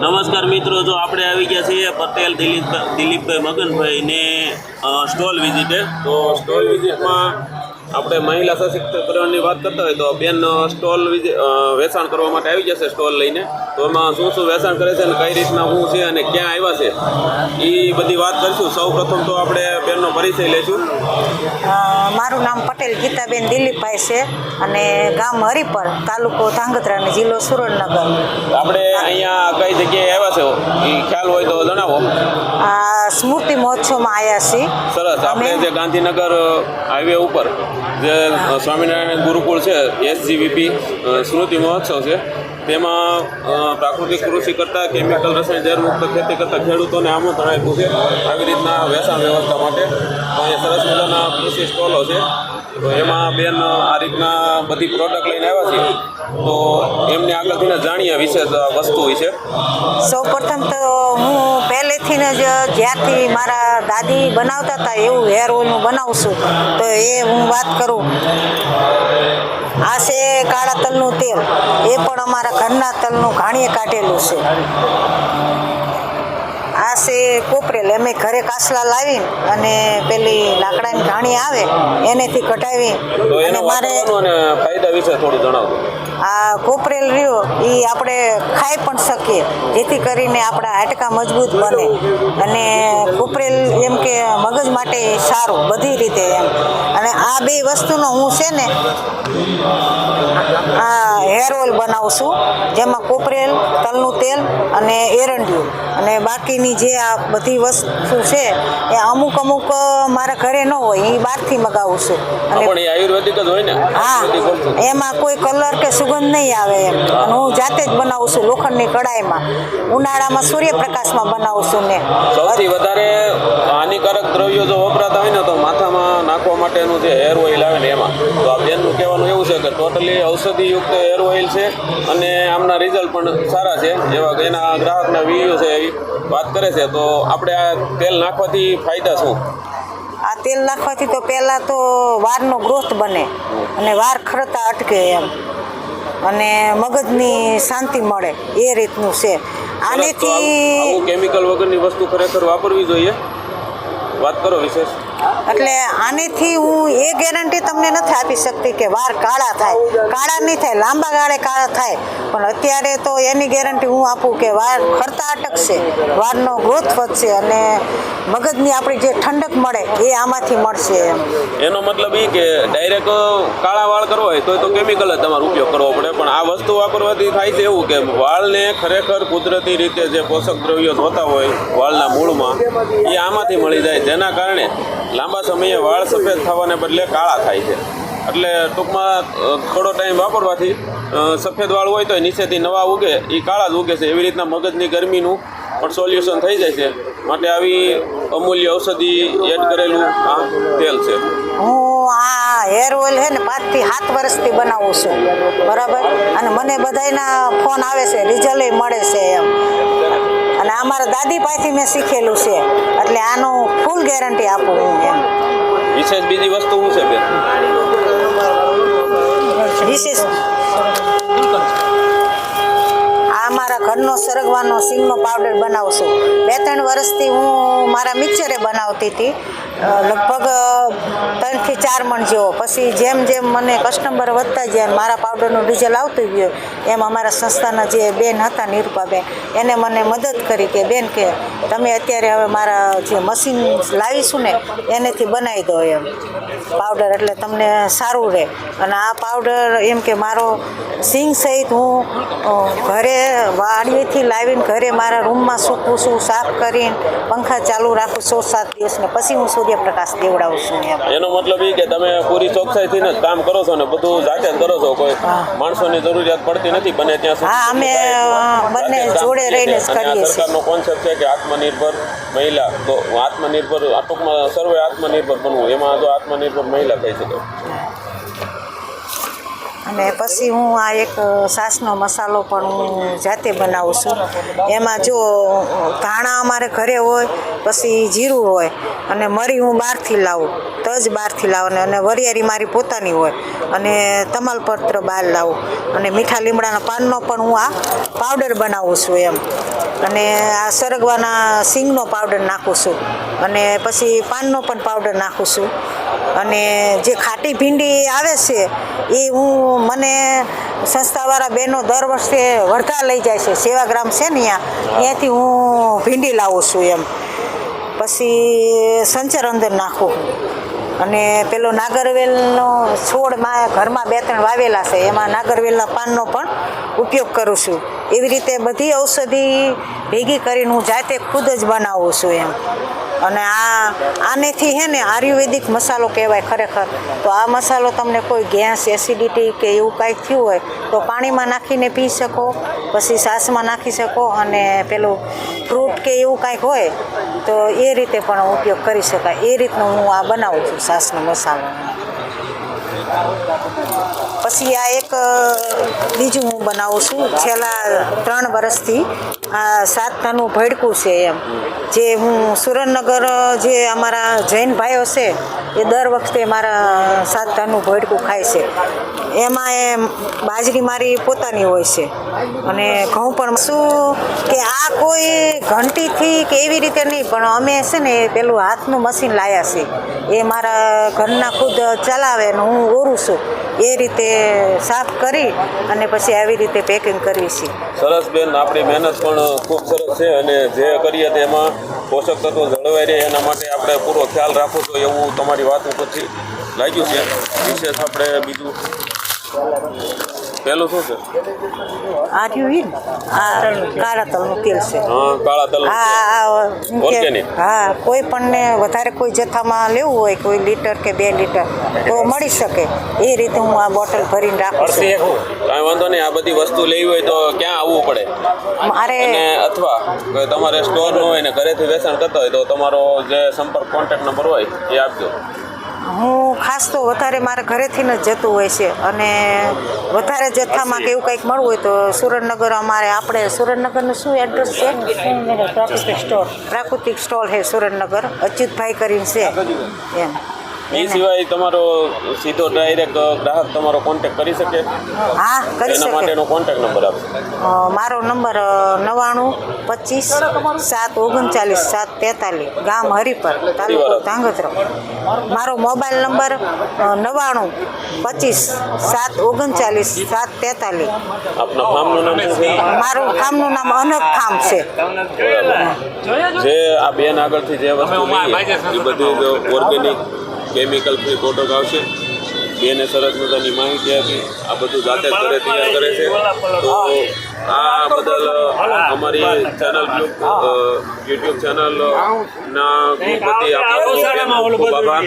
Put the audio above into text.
નમસ્કાર મિત્રો જો આપણે આવી ગયા છીએ પટેલ દિલીપ દિલીપભાઈ મગનભાઈ ને અ, સ્ટોલ વિઝિટે. તો સ્ટોલ વિઝિટમાં આપણે મહિલા સશક્તિકરણની વાત કરતા હોય તો બેન સ્ટોલ વેચાણ કરવા માટે આવી જશે સ્ટોલ લઈને. તો એમાં શું શું વેચાણ કરે છે અને કઈ રીતના શું છે અને ક્યાં આવ્યા છે એ બધી વાત કરીશું. સૌ પ્રથમ તો આપણે બેનનો પરિચય લઈશું. મારું નામ પટેલ ગીતાબેન દિલીપભાઈ છે અને ગામ હરિપર તાલુકો ધાંગધ્રા અને જિલ્લો સુરેન્દ્રનગર. આપણે અહીંયા કઈ જગ્યાએ આવ્યા છે? એ ખ્યાલ હોય તો જણાવો. આ સ્મૃતિ મહોત્સવમાં આવ્યા છીએ. સરસ. આપણે જે ગાંધીનગર હાઈવે ઉપર જે સ્વામિનારાયણ ગુરુકુળ છે એસજીવીપી સ્મૃતિ મહોત્સવ છે તેમાં પ્રાકૃતિક કૃષિ કરતા કેમિકલ રસાયણ ઝેર મુક્ત ખેતી કરતા ખેડૂતોને આમંત્રણ આપ્યું છે. આવી રીતના વેચાણ વ્યવસ્થા માટે. અહીંયા સરસ મજાના કૃષિ સ્ટોલો છે. તો એમાં બેન આ રીતના બધી પ્રોડક્ટ લઈને આવ્યા છે તો એમને આગળથી જાણીએ વિશે વસ્તુ વિશે સૌ પ્રથમ તો હું પહેલેથી જ જ્યારથી મારા દાદી બનાવતા હતા એવું હેર ઓઇલનું બનાવું છું, તો એ હું વાત કરું. આ છે કાળા તલનું તેલ. એ પણ અમારા ઘરના તલનું ઘાણીએ કાઢેલું છે. કોપરેલ. અમે ઘરે કાસલા લાવીને અને પેલી લાકડાની ઘાણી આવે એનેથી કટાવી અને મારે ફાયદા વિશે થોડું જણાવો. આ કોપરેલ રહ્યો એ આપણે ખાઈ પણ શકીએ જેથી કરીને આપણા હાડકા મજબૂત બને. અને કોપરેલ એમ કે મગજ માટે સારું બધી રીતે એમ. અને આ બે વસ્તુનો હું છે ને આ હેર ઓઇલ બનાવું છું જેમાં કોપરેલ તલનું તેલ અને એરંડિયું. અને બાકીની જે આ બધી વસ્તુ છે એ અમુક અમુક મારા ઘરે ન હોય એ બહારથી મગાવું છું. અને આયુર્વેદિક જ હોય ને? હા એમાં કોઈ કલર કે સુગંધ નહીં આવે એમ. અને હું જાતે જ બનાવું છું લોખંડની કડાઈમાં ઉનાળામાં સૂર્યપ્રકાશમાં બનાવું છું ને સૌથી વધારે હાનિકારક દ્રવ્યો જો વપરાતા હોય ને તો માથામાં માટેનું જે હેર ઓઇલ આવે ને એમાં. તો આ બેનનું કહેવાનું એવું છે કે ટોટલી ઔષધિયુક્ત હેર ઓઇલ છે અને આમના રિઝલ્ટ પણ સારા છે. જેવા એના ગ્રાહકના વીડિયો છે એવી વાત કરે છે. તો આપણે આ તેલ નાખવાથી ફાયદા શું? આ તેલ નાખવાથી તો પહેલાં તો વારનો ગ્રોથ બને અને વાર ખરતા અટકે એમ. અને મગજની શાંતિ મળે એ રીતનું છે. આનેથી કેમિકલ વગરની વસ્તુ ખરેખર વાપરવી જોઈએ. વાત કરો વિશેષ. એટલે આનેથી હું એ ગેરંટી તમને નથી આપી શકતી કે વાર કાળા થાય. કાળા નહીં થાય, લાંબા ગાળે કાળા થાય. પણ અત્યારે તો એની ગેરંટી હું આપું કે વાર ખરતા અટકશે, વારનો ગ્રોથ વધશે અને મગજની આપણી જે ઠંડક મળે એ આમાંથી મળશે એમ. એનો મતલબ એ કે ડાયરેક્ટ કાળા વાળ કરવો હોય તો તો કેમિકલ જ તમારો ઉપયોગ કરવો પડે. પણ આ વસ્તુ વાપરવાથી થાય છે એવું કે વાળને ખરેખર કુદરતી રીતે જે પોષક દ્રવ્યો જોતા હોય વાળના મૂળમાં, એ આમાંથી મળી જાય. જેના કારણે લાંબા સમયે વાળ સફેદ થવાને બદલે કાળા થાય છે. એટલે ટૂંકમાં થોડો ટાઈમ વાપરવાથી સફેદ વાળ હોય તો નીચેથી નવા ઉગે, એ કાળા જ ઉગે છે. એવી રીતના મગજની ગરમીનું પણ સોલ્યુશન થઈ જાય છે. માટે આવી અમૂલ્ય ઔષધિ એડ કરેલું આ તેલ છે. હું આ હેર ઓઇલ છે ને પાંચથી સાત વર્ષથી બનાવું છું. બરાબર? અને મને બધાયના ફોન આવે છે રિઝલ્ટ મળે છે એમ. અને અમારા મારા દાદી પાસેથી મેં શીખેલું છે. ગેરંટી આપું હું એમ. વિશેષ બીજી વસ્તુ શું છે બેન? વિશેષ. આ મારા ઘરનો સરગવાનો સિંગનો પાવડર બનાવું છું. બે ત્રણ વર્ષથી હું મારા મિક્સરે બનાવતી હતી. લગભગ ત્રણથી ચાર મણ જેવો. પછી જેમ જેમ મને કસ્ટમર વધતા ગયા મારા પાવડરનું ડીઝલ આવતું ગયું, એમ અમારા સંસ્થાના જે બેન હતા, નિરૂપાબેન, એને મને મદદ કરી કે, બેન, કે તમે અત્યારે હવે મારા જે મશીન લાવીશું ને, એનેથી બનાવી દો એમ. પાવડર એટલે તમને સારું રહે. અને આ પાવડર એમ કે મારો સિંગ સહિત હું ઘરે વાડીએથી લાવીને ઘરે મારા રૂમમાં સૂકવું છું, સાફ કરીને પંખા ચાલુ રાખું સો સાત દિવસને. પછી હું સૂર્યપ્રકાશ દેવડાવું છું એનો મતલબ એ કે તમે પૂરી ચોકસાઈથી જ કામ કરો છો ને બધું જાતે જ કરો છો? કોઈ માણસોની જરૂરિયાત પડતી નથી બને ત્યાં સુધી હા, અમે, બંને જોડે રહીને જ કરીએ છીએ. સરકારનો કોન્સેપ્ટ છે કે આત્મનિર્ભર મહિલા તો આત્મનિર્ભર ટૂંકમાં સર્વે આત્મનિર્ભર બનવું એમાં જો આત્મનિર્ભર મહિલા કહી શકે અને પછી હું આ એક સાસનો મસાલો પણ હું જાતે બનાવું છું. એમાં જો ધાણા અમારે ઘરે હોય, પછી જીરું હોય અને મરી હું બહારથી લાવું, તજ બહારથી લાવું અને વરિયાળી મારી પોતાની હોય અને તમાલપત્ર બહાર લાવું અને મીઠા લીમડાના પાનનો પણ હું આ પાવડર બનાવું છું એમ. અને આ સરગવાના સિંગનો પાવડર નાખું છું. અને પછી પાનનો પણ પાવડર નાખું છું. અને જે ખાટી ભીંડી આવે છે, એ હું મને સંસ્થાવાળા બહેનો દર વર્ષે વર્ધા લઈ જાય છે. સેવાગ્રામ છે ને ત્યાં ત્યાંથી હું ભીંડી લાવું છું એમ. પછી સંચર અંદર નાખું અને પેલો નાગરવેલનો છોડ મારા ઘરમાં બે ત્રણ વાવેલા છે, એમાં નાગરવેલના પાનનો પણ ઉપયોગ કરું છું. એવી રીતે બધી ઔષધિ ભેગી કરીને હું જાતે ખુદ જ બનાવું છું એમ. અને આ આનેથી હે ને આયુર્વેદિક મસાલો કહેવાય ખરેખર. તો આ મસાલો તમને કોઈ ગેસ એસિડિટી કે એવું કાંઈક થયું હોય, તો પાણીમાં નાખીને પી શકો, પછી છાશમાં નાખી શકો અને પેલું ફ્રૂટ કે એવું કાંઈક હોય, તો એ રીતે પણ ઉપયોગ કરી શકાય. એ રીતનું હું આ બનાવું છું છાશનો મસાલો. પછી આ એક બીજું હું બનાવું છું. છેલ્લા ત્રણ વર્ષથી આ સાતનું ભડકું છે એમ. જે હું સુરેન્દ્રનગર જે અમારા જૈન ભાઈઓ છે એ દર વખતે મારા સાત ધાનું ભડકું ખાય છે. એમાં એ બાજરી મારી પોતાની હોય છે. અને ઘઉં પણ શું કે આ કોઈ ઘંટીથી કે એવી રીતે નહીં, પણ અમે છે ને પેલું હાથનું મશીન લાયા છે. એ મારા ઘરના ખુદ ચલાવે ને હું ઓરું છું. એ રીતે સાફ કરી અને પછી આવી રીતે પેકિંગ કરીએ છીએ. સરસ બેન, આપણી મહેનત પણ ખૂબ સરસ છે અને જે કરીએ તેમાં પોષક તત્વો જળવાઈ રહે એના માટે આપણે પૂરો ખ્યાલ રાખવો જોઈએ એવું તમારી વાત ઉપરથી લાગ્યું છે. વિશેષ આપણે બીજું પહેલું શું છે? આ રહ્યું આ કાળા તલનું તેલ છે. હા કાળા તલ હા આ એમ કે- Organic. હા કોઈ પણને વધારે કોઈ જથ્થામાં લેવું હોય કોઈ લીટર કે બે લીટર તો મળી શકે. એ રીતે હું આ બોટલ ભરીને રાખું છું. કાંઈ વાંધો નહીં આ બધી વસ્તુ લેવી હોય તો ક્યાં આવવું પડે? મારે અથવા તમારે સ્ટોર નો હોય ને ઘરેથી વેચાણ કરતા હોય તો તમારો જે સંપર્ક કોન્ટેક્ટ નંબર હોય એ આપજો. હું ખાસ તો વધારે મારે ઘરેથી જ જતું હોય છે. અને વધારે જથ્થામાં કે એવું કંઈક મળવું હોય તો સુરેન્દ્રનગર અમારે આપણે સુરેન્દ્રનગરનું શું એડ્રેસ છે? પ્રાકૃતિક સ્ટોર. પ્રાકૃતિક સ્ટોલ છે સુરેન્દ્રનગર. અચ્યુતભાઈ કરીને છે. એમ. એ સિવાય તમારો સીધો ડાયરેક્ટ ગ્રાહક તમારો કોન્ટેક્ટ કરી શકે? હા કરી એના માટેનો કોન્ટેક્ટ નંબર આપો. મારો નંબર નવ્વાણું પચીસ સાત ઓગણચાલીસ સાત તેતાલીસ ગામ હરિપર તાલુકો ધાંગધ્રા. મારો મોબાઈલ નંબર નવ્વાણું પચીસ સાત ઓગણચાલીસ સાત તેતાલીસ. આપના ફાર્મનું નામ શું છે? મારું ફાર્મનું નામ અનક ફાર્મ છે. જે આ બેન આગળથી જે વસ્તુ એ બધી ઓર્ગેનિક કેમિકલ ફ્રી પ્રોડક્ટ આવશે. બેને સરસ મજાની માહિતી આપી. આ બધું જાતે ઘરે તૈયાર કરે છે. તો આ બદલ અમારી ચેનલ યુટ્યુબ ચેનલ ના ખૂબ ખૂબ આભાર.